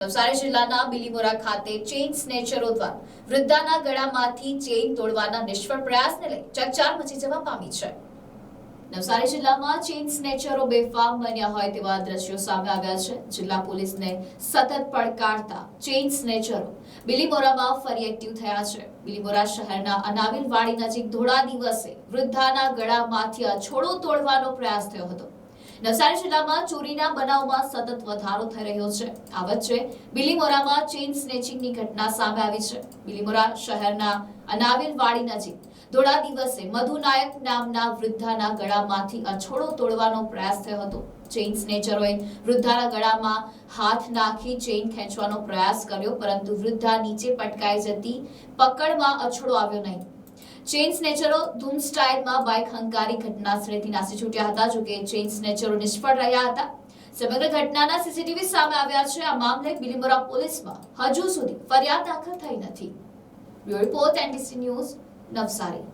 નવસારી જિલ્લાના બિલીમોરા ખાતે ચેઇન સ્નેચરો દ્વારા વૃદ્ધાના ગળામાંથી ચેઇન તોડવાના નિષ્ફળ પ્રયાસને લઈ ચકચાર મચી જવા પામી છે. નવસારી જિલ્લામાં ચેઇન સ્નેચરો બેફામ બન્યા હોય તેવા દ્રશ્યો સામે આવ્યા છે. જિલ્લા પોલીસને સતત પડકારતા ચેઇન સ્નેચરો બિલીમોરામાં ફરી એક્ટિવ થયા છે. બિલીમોરા શહેરના અનાવિલવાડી નજીક ધોળા દિવસે વૃદ્ધાના ગળામાંથી અછોડો તોડવાનો પ્રયાસ થયો હતો. નવસારી જિલ્લામાં ચોરીના બનાવમાં સતત વધારો થઈ રહ્યો છે. આ વચ્ચે બિલીમોરામાં ચેઇન સ્નેચિંગની ઘટના સામે આવી છે. બિલીમોરા શહેરના અનાવિલવાડી નજીક થોડા દિવસે મધુ નાયક નામના વૃદ્ધાના ગળામાંથી અછોડો તોડવાનો પ્રયાસ થયો હતો. ચેઇન સ્નેચરોએ વૃદ્ધાના ગળામાં હાથ નાખી ચેઇન ખેંચવાનો પ્રયાસ કર્યો, પરંતુ વૃદ્ધા નીચે પટકાઈ જતી પકડમાં અછોડો આવ્યો નહીં. ચેઇન સ્નેચરો ધૂમ સ્ટાઇલમાં બાઇક હંકારી ઘટના સ્થળેથી નાસી છૂટ્યા હતા જોકે ચેઇન સ્નેચરો નિષ્ફળ રહ્યા હતા. સમગ્ર ઘટનાના સીસીટીવી સામે આવ્યા છે. આ મામલે બિલીમોરા પોલીસમાં હજુ સુધી ફરિયાદ દાખલ થઈ નથી. Report, NDC news, Navsari.